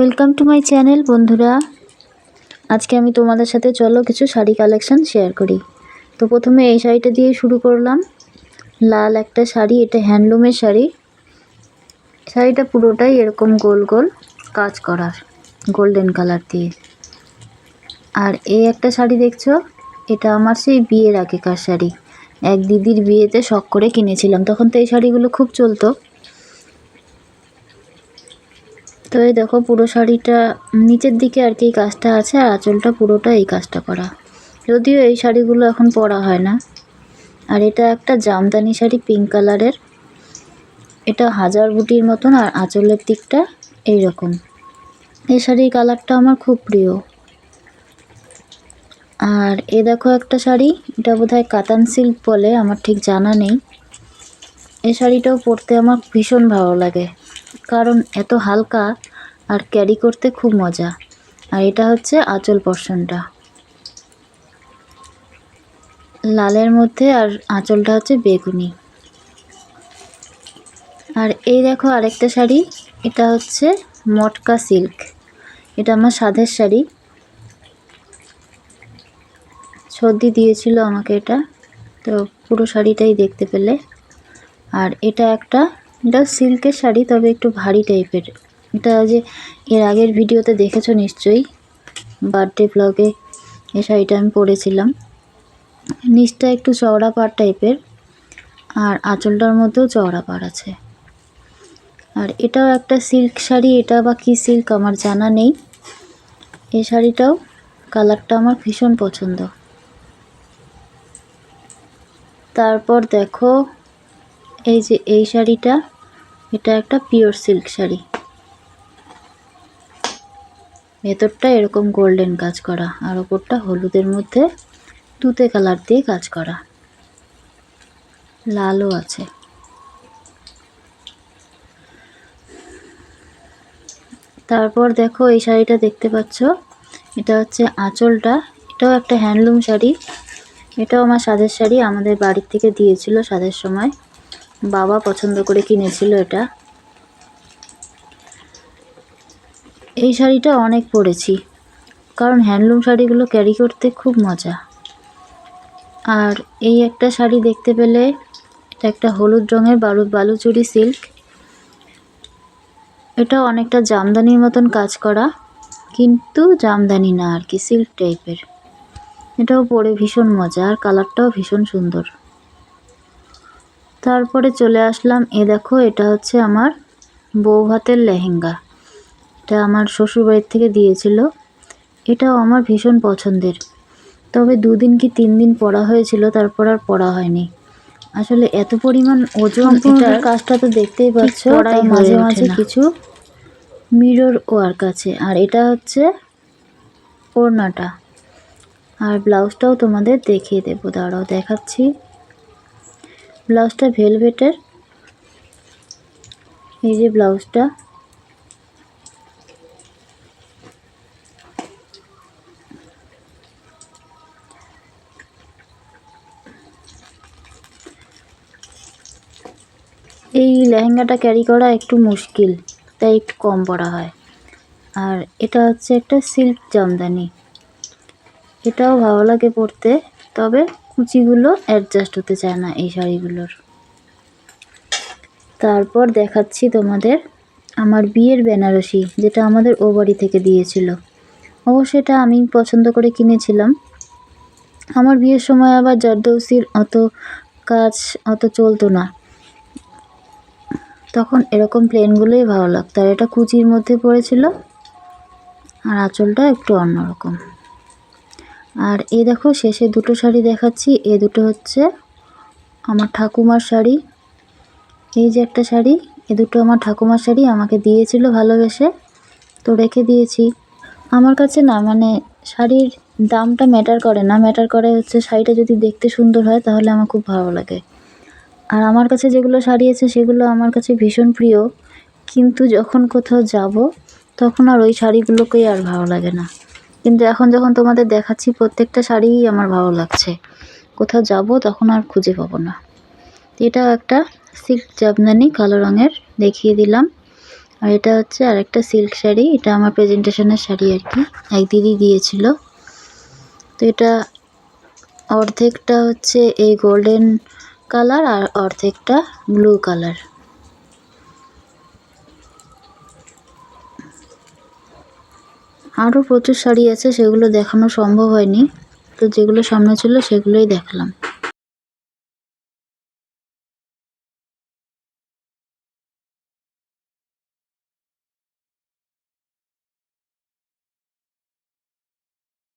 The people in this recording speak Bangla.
ওয়েলকাম টু মাই চ্যানেল বন্ধুরা। আজকে আমি তোমাদের সাথে চলো কিছু শাড়ি কালেকশান শেয়ার করি। তো প্রথমে এই শাড়িটা দিয়ে শুরু করলাম। লাল একটা শাড়ি, এটা হ্যান্ডলুমের শাড়ি। শাড়িটা পুরোটাই এরকম গোল গোল কাজ করার গোল্ডেন কালার দিয়ে। আর এই একটা শাড়ি দেখছ? এটা আমার সেই বিয়ের আগেকার শাড়ি। এক দিদির বিয়েতে শখ করে কিনেছিলাম। তখন তো এই শাড়িগুলো খুব চলতো। তো এই দেখো, পুরো শাড়িটা নিচের দিকে আর কি এই কাজটা আছে, আর আঁচলটা পুরোটা এই কাজটা করা। যদিও এই শাড়িগুলো এখন পরা হয় না। আর এটা একটা জামদানি শাড়ি পিঙ্ক কালারের এটা হাজার বুটির মতন, আর আঁচলের দিকটা এই রকম এই শাড়ির কালারটা আমার খুব প্রিয়। আর এ দেখো একটা শাড়ি, এটা বোধহয় কাতান সিল্ক বলে, আমার ঠিক জানা নেই। এই শাড়িটাও পরতে আমার ভীষণ ভালো লাগে। কারণ এত হালকা আর ক্যারি করতে খুব মজা। আর এটা হচ্ছে আঁচল পর্শনটা লালের মধ্যে আর আঁচলটা হচ্ছে বেগুনি। আর এই দেখো আরেকটা শাড়ি, এটা হচ্ছে মটকা সিল্ক এটা আমার সাধের শাড়ি। সর্দি দিয়েছিল আমাকে এটা, তো পুরো শাড়িটাই দেখতে পেলে। আর এটা একটা এটা সিল্কের শাড়ি, তবে একটু ভারী টাইপের। এটা যে এর আগের ভিডিওতে দেখেছ নিশ্চয়ই বার্থডে ব্লগে এই শাড়িটা আমি পরেছিলাম। নিচটা একটু চওড়া পাড় টাইপের, আর আঁচলটার মধ্যেও চওড়া পাড় আছে। আর এটাও একটা সিল্ক শাড়ি, এটা বা কী সিল্ক আমার জানা নেই। এই শাড়িটাও কালারটা আমার ভীষণ পছন্দ। তারপর দেখো এই যে এই শাড়িটা, এটা একটা পিওর সিল্ক শাড়ি। ভেতরটা এরকম গোল্ডেন কাজ করা, আর ওপরটা হলুদের মধ্যে তুতে কালার দিয়ে কাজ করা। লালও আছে। তারপর দেখো এই শাড়িটা দেখতে পাচ্ছ, এটা হচ্ছে আঁচলটা, এটাও একটা হ্যান্ডলুম শাড়ি। এটাও আমার সাদের শাড়ি, আমাদের বাড়ির থেকে দিয়েছিল সাদের সময়। বাবা পছন্দ করে কিনেছিল এটা। এই শাড়িটা অনেক পরেছি, কারণ হ্যান্ডলুম শাড়িগুলো ক্যারি করতে খুব মজা। আর এই একটা শাড়ি দেখতে পেলে এটা একটা হলুদ রঙের বালু বালুচুরি সিল্ক। এটা অনেকটা জামদানির মতন কাজ করা, কিন্তু জামদানি না আর কি, সিল্ক টাইপের। এটাও পরে ভীষণ মজা, আর কালারটাও ভীষণ সুন্দর। তারপরে চলে আসলাম এ দেখো এটা হচ্ছে আমার বউ ভাতের লেহেঙ্গা। এটা আমার শ্বশুরবাড়ির থেকে দিয়েছিল। এটাও আমার ভীষণ পছন্দের। তবে দুদিন কি তিন দিন পরা হয়েছিল তারপর আর পরা হয়নি। আসলে এত পরিমাণ ওজন এটার কাজটা তো দেখতেই পাচ্ছ মাঝে মাঝে কিছু মিরর ওয়ার্ক আছে। আর এটা হচ্ছে ওড়নাটা। আর ব্লাউজটাও তোমাদের দেখিয়ে দেবো। দাঁড়াও দেখাচ্ছি। ব্লাউজটা, ভেলভেটের। এই যে ব্লাউজটা। এই লেহেঙ্গাটা ক্যারি করা একটু মুশকিল, তাই একটু কম পরা হয়। আর এটা হচ্ছে একটা সিল্ক জামদানি। এটাও ভালো লাগে পরতে, তবে কুচিগুলো অ্যাডজাস্ট হতে চায় না এই শাড়িগুলোর। তারপর দেখাচ্ছি তোমাদের আমার বিয়ের বেনারসি, যেটা আমাদের ও বাড়ি থেকে দিয়েছিল। অবশ্য এটা আমি পছন্দ করে কিনেছিলাম। আমার বিয়ের সময় আবার জারদৌসির অত কাজ, অত চলতো না। তখন এরকম প্লেনগুলোই ভালো লাগতো। আর এটা কুচির মধ্যে পড়েছিল। আর আঁচলটা একটু অন্যরকম। আর এই দেখো, শেষে দুটো শাড়ি দেখাচ্ছি। এ দুটো হচ্ছে আমার ঠাকুমার শাড়ি। এই যে একটা শাড়ি, এ দুটো আমার ঠাকুমার শাড়ি, আমাকে দিয়েছিল ভালোবেসে, তো রেখে দিয়েছি। আমার কাছে না মানে শাড়ির দামটা ম্যাটার করে না। ম্যাটার করে হচ্ছে শাড়িটা যদি দেখতে সুন্দর হয়, তাহলে আমার খুব ভালো লাগে। আর আমার কাছে যেগুলো শাড়ি আছে, সেগুলো আমার কাছে ভীষণ প্রিয়। কিন্তু যখন কোথাও যাব, তখন আর ওই শাড়িগুলোকেই আর ভালো লাগে না। কিন্তু এখন যখন তোমাদের দেখাচ্ছি, প্রত্যেকটা শাড়িই আমার ভালো লাগছে। কোথাও যাব, তখন আর খুঁজে পাবো না। এটাও একটা সিল্ক জামদানি কালো রঙের, দেখিয়ে দিলাম। আর এটা হচ্ছে আরেকটা সিল্ক শাড়ি, এটা আমার প্রেজেন্টেশনের শাড়ি আর কি। এক দিদি দিয়েছিল। তো এটা অর্ধেকটা হচ্ছে এই গোল্ডেন কালার আর অর্ধেকটা ব্লু কালার আরও প্রচুর শাড়ি আছে সেগুলো দেখানো সম্ভব হয়নি। তো যেগুলো সামনে ছিল সেগুলোই দেখালাম।